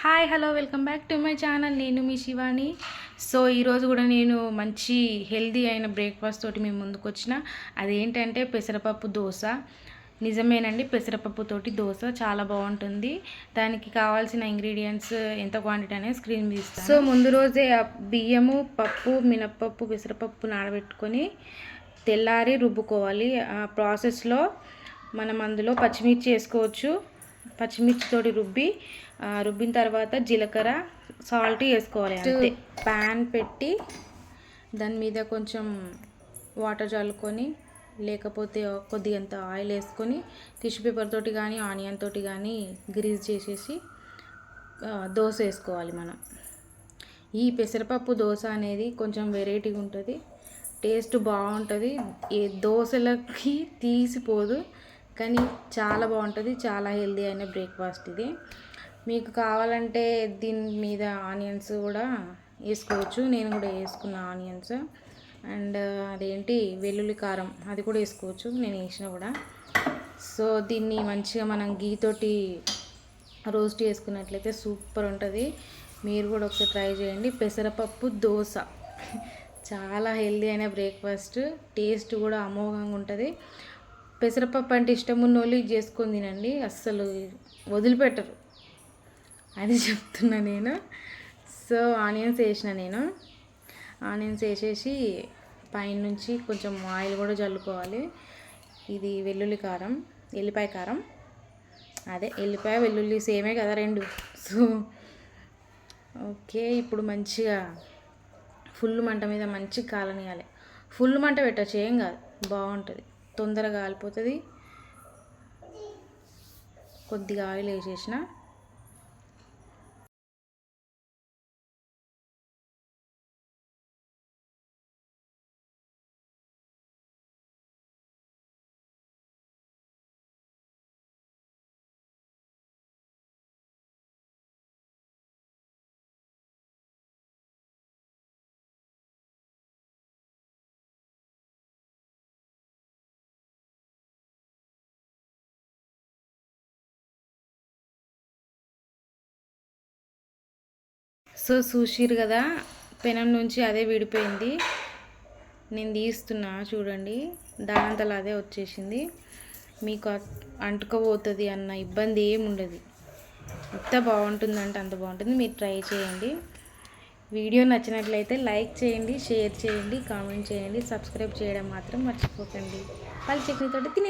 Hi hello welcome back to my channel నేను మీ Shivani. So ఈరోజు కూడా నేను మంచి హెల్దీ అయిన బ్రేక్ఫాస్ట్ తోటి మేము ముందుకు వచ్చిన. అదేంటంటే పెసరపప్పు దోశ. నిజమేనండి పెసరపప్పుతోటి దోశ చాలా బాగుంటుంది. దానికి కావాల్సిన ఇంగ్రీడియంట్స్ ఎంత క్వాంటిటీ అనేది స్క్రీన్ తీస్తాను సో ముందు రోజే బియ్యము పప్పు మినప్పప్పు పెసరపప్పు నానబెట్టుకొని తెల్లారి రుబ్బుకోవాలి. ఆ ప్రాసెస్లో మనం అందులో పచ్చిమిర్చి వేసుకోవచ్చు. పచ్చిమిర్చితోటి రుబ్బి రుబ్బిన తర్వాత జీలకర్ర సాల్ట్ వేసుకోవాలి అంతే. ప్యాన్ పెట్టి దాని మీద కొంచెం వాటర్ చల్లుకొని లేకపోతే కొద్దిగంత ఆయిల్ వేసుకొని టిష్యూ పేపర్ తోటి కానీ ఆనియన్ తోటి కానీ గ్రీజ్ చేసేసి దోశ వేసుకోవాలి మనం. ఈ పెసరపప్పు దోశ అనేది కొంచెం వెరైటీగా ఉంటుంది. టేస్ట్ బాగుంటుంది. ఏ దోశలకి తీసిపోదు. కానీ చాలా బాగుంటుంది చాలా హెల్దీ అయిన బ్రేక్ఫాస్ట్ ఇది. మీకు కావాలంటే దీని మీద ఆనియన్స్ కూడా వేసుకోవచ్చు. నేను కూడా వేసుకున్న ఆనియన్స్. అండ్ అదేంటి వెల్లుల్లి కారం అది కూడా వేసుకోవచ్చు. నేను వేసిన కూడా. సో దీన్ని మంచిగా మనం గీతోటి రోస్ట్ చేసుకున్నట్లయితే సూపర్ ఉంటుంది. మీరు కూడా ఒకసారి ట్రై చేయండి. పెసరపప్పు దోశ. చాలా హెల్దీ అయిన బ్రేక్ఫాస్ట్. టేస్ట్ కూడా అమోఘంగా ఉంటుంది. పెసరపప్పు అంటే ఇష్టం ఉన్న వాళ్ళు ఇది చేసుకొని తినండి. అస్సలు వదిలిపెట్టరు. అది చెప్తున్నా నేను. సో ఆనియన్స్ వేసిన నేను. ఆనియన్స్ వేసేసి పైనుంచి కొంచెం ఆయిల్ కూడా చల్లుకోవాలి. ఇది వెల్లుల్లి కారం ఎల్లిపాయ కారం. అదే ఎల్లిపాయ వెల్లుల్లి సేమే కదా రెండు. సో ఓకే ఇప్పుడు మంచిగా ఫుల్ మంట మీద మంచిగా కాలనియాలి. ఫుల్ మంట పెట్టచ్చు ఏం కాదు. బాగుంటుంది. తొందరగా కాలిపోతుంది. కొద్దిగా ఆయిల్ వేసేసిన. సో చూసిరు కదా పెనం నుంచి అదే విడిపోయింది. నేను తీస్తున్నా చూడండి. దానంతలో అదే వచ్చేసింది. మీకు అట్- అంటుకపోతుంది అన్న ఇబ్బంది ఏముండదు ఎంత బాగుంటుందంటే అంత బాగుంటుంది. మీరు ట్రై చేయండి. వీడియో నచ్చినట్లయితే లైక్ చేయండి షేర్ చేయండి కామెంట్ చేయండి. సబ్స్క్రైబ్ చేయడం మాత్రం మర్చిపోకండి. పల్లి చట్నీతో తినే